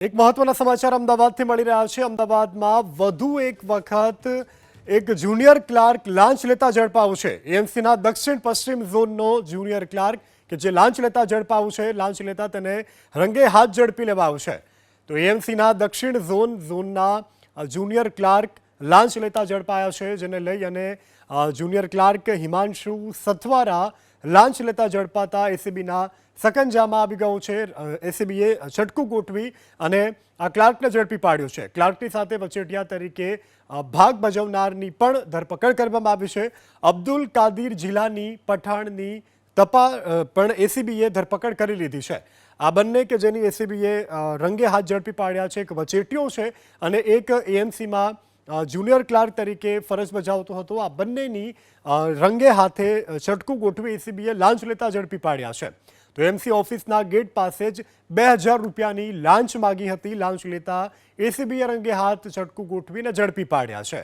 એક મહત્વના સમાચાર અમદાવાદથી મળી રહ્યા છે. અમદાવાદમાં વધુ એક વખત એક જુનિયર ક્લાર્ક લાંચ લેતા ઝડપાયું છે. એએમસીના દક્ષિણ પશ્ચિમ ઝોનનો જુનિયર ક્લાર્ક કે જે લાંચ લેતા ઝડપાયું છે, લાંચ લેતા તેને રંગે હાથ ઝડપી લેવા છે. તો એએમસીના દક્ષિણ ઝોન, ઝોનના જુનિયર ક્લાર્ક લાંચ લેતા ઝડપાયા છે, જેને લઈ અને જુનિયર ક્લાર્ક હિમાંશુ સથવારા લાંચ લેતા ઝડપાતા એસીબીના સકંજામાં આવી ગયો છે. એસીબીએ છટકું ગોઠવી અને આ ક્લાર્કને ઝડપી પાડ્યો છે. ક્લાર્કની સાથે વચેટિયા તરીકે ભાગ ભજવનારની પણ ધરપકડ કરવામાં આવી છે. અબ્દુલ કાદીર જિલ્લાની પઠાણની તપા પણ એસીબીએ ધરપકડ કરી લીધી છે. આ બંને કે જેની એસીબીએ રંગે હાથ ઝડપી પાડ્યા છે, એક વચેટીઓ છે અને એક એએમસીમાં જુનિયર ક્લાર્ક તરીકે ફરજ બજાવતો હતો. આ બંનેની રંગે હાથે ચટકું ગોઠવી એસીબીએ લાંચ લેતા ઝડપી પાડ્યા છે. તો એમસી ઓફિસના ગેટ પાસે જ બે હજાર રૂપિયાની લાંચ માગી હતી. લાંચ લેતા એસીબીએ રંગે હાથ છટકું ગોઠવીને ઝડપી પાડ્યા છે.